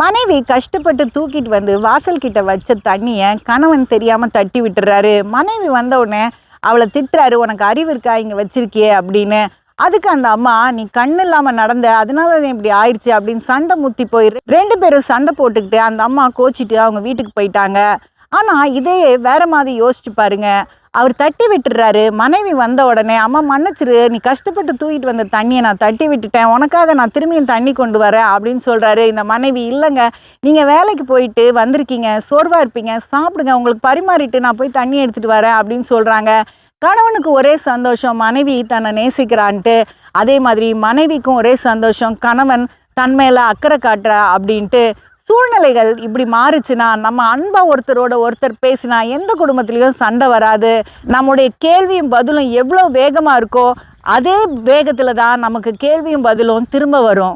மனைவி கஷ்டப்பட்டு தூக்கிட்டு வந்து வாசல் கிட்ட வச்ச தண்ணியை கணவன் தெரியாமல் தட்டி விட்டுறாரு. மனைவி வந்த உடனே அவளை திட்டுறாரு உனக்கு அறிவு இருக்கா? இங்கே வச்சிருக்கியே அப்படின்னு. அதுக்கு அந்த அம்மா நீ கண்ணு இல்லாமல் நடந்த அதனால தான் இப்படி ஆயிடுச்சு அப்படின்னு சண்டை முத்தி போயிரு ரெண்டு பேரும் சண்டை போட்டுக்கிட்டு அந்த அம்மா கோச்சிட்டு அவங்க வீட்டுக்கு போயிட்டாங்க. ஆனால் இதையே வேற மாதிரி யோசிச்சு பாருங்க. அவர் தட்டி விட்டுறாரு மனைவி வந்த உடனே அம்மா மன்னிச்சிரு. நீ கஷ்டப்பட்டு தூக்கிட்டு வந்த தண்ணியை நான் தட்டி விட்டுட்டேன். உனக்காக நான் திரும்பியும் தண்ணி கொண்டு வரேன் அப்படின்னு சொல்கிறாரு இந்த மனைவி இல்லைங்க. நீங்கள் வேலைக்கு போயிட்டு வந்திருக்கீங்க. சோர்வாக இருப்பீங்க. சாப்பிடுங்க. உங்களுக்கு பரிமாறிட்டு நான் போய் தண்ணி எடுத்துகிட்டு வரேன் அப்படின்னு சொல்கிறாங்க கணவனுக்கு ஒரே சந்தோஷம். மனைவி தன்னை நேசிக்கிறான்ட்டு. அதே மாதிரி மனைவிக்கும் ஒரே சந்தோஷம். கணவன் தன் மேலே அக்கறை காட்டுற அப்படின்ட்டு சூழ்நிலைகள் இப்படி மாறுச்சுன்னா நம்ம அன்பா ஒருத்தரோட ஒருத்தர் பேசினா எந்த குடும்பத்திலையும் சண்டை வராது. நம்முடைய கேள்வியும் பதிலும் எவ்வளோ வேகமாக இருக்கோ அதே வேகத்தில் தான் நமக்கு கேள்வியும் பதிலும் திரும்ப வரும்.